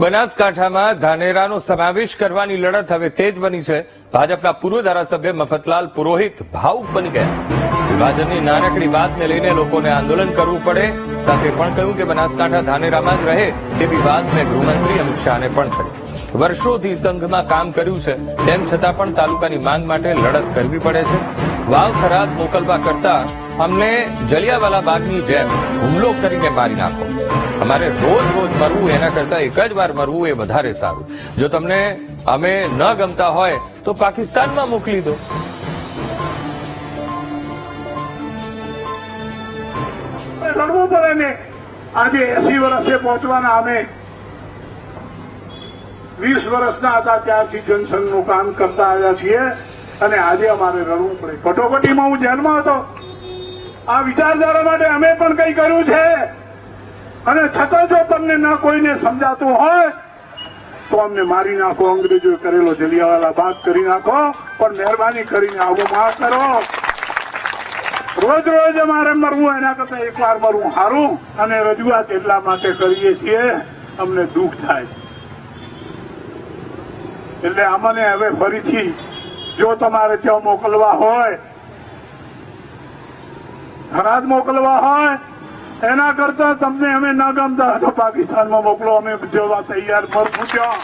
બનાસકાંઠામાં ધાનેરાનો સમાવેશ કરવાની લડત હવે તેજ બની છે. ભાજપના પૂર્વ ધારાસભ્ય મફતલાલ પુરોહિત ભાવુક બની ગયા. વિભાજનની નાનકડી વાતને લઈને લોકોને આંદોલન કરવું પડે. સાથે પણ કહ્યું કે બનાસકાંઠા ધાનેરામાં જ રહે તેવી વાત મેં ગૃહમંત્રી અમિત શાહને પણ કરી વર્ષોથી સંઘમાં કામ કર્યું છે. તેમ છતાં પણ તાલુકાની માંગ માટે લડત કરવી પડે છે. વાવ થરાદ મોકલવા કરતા અમને જલિયાવાલા બાગની જેમ હુમલો કરીને મારી નાખો. અમારે રોજ રોજ મરવું, એના કરતા એક જ વાર મરવું એ વધારે સારું. જો તમને અમે ન ગમતા હોય, તો પાકિસ્તાનમાં મોકલી દો. લડવું પડે ને. આજે એસી વર્ષે પહોંચવાના અમે વીસ વર્ષના હતા, ત્યારથી જનસંઘનું કામ કરતા આવ્યા છીએ. અને આજે અમારે લડવું પડે. કટોકટીમાં હું જેલમાં હતો. આ વિચારધારા માટે અમે પણ કંઈ કર્યું છે? અને છતાં જો તમને ના કોઈને સમજાતું હોય, તો અમને મારી નાખો અંગ્રેજો કરેલો જલિયાવાલા બાદ કરી નાખો, પણ મહેરબાની કરીને આવું માફ કરો. રોજ રોજ અમારે મરવું, એના કરતા એક વાર મરવું સારું, અને રજૂઆત એટલા માટે કરીએ છીએ, અમને દુઃખ થાય. એટલે અમને હવે ફરીથી, જો તમારે ત્યાં મોકલવા હોય થરાદ મોકલવા હોય, એના કરતા તમને અમે ન ગમતા. તો પાકિસ્તાનમાં મોકલો, અમે જવા તૈયાર મરવું ત્યાં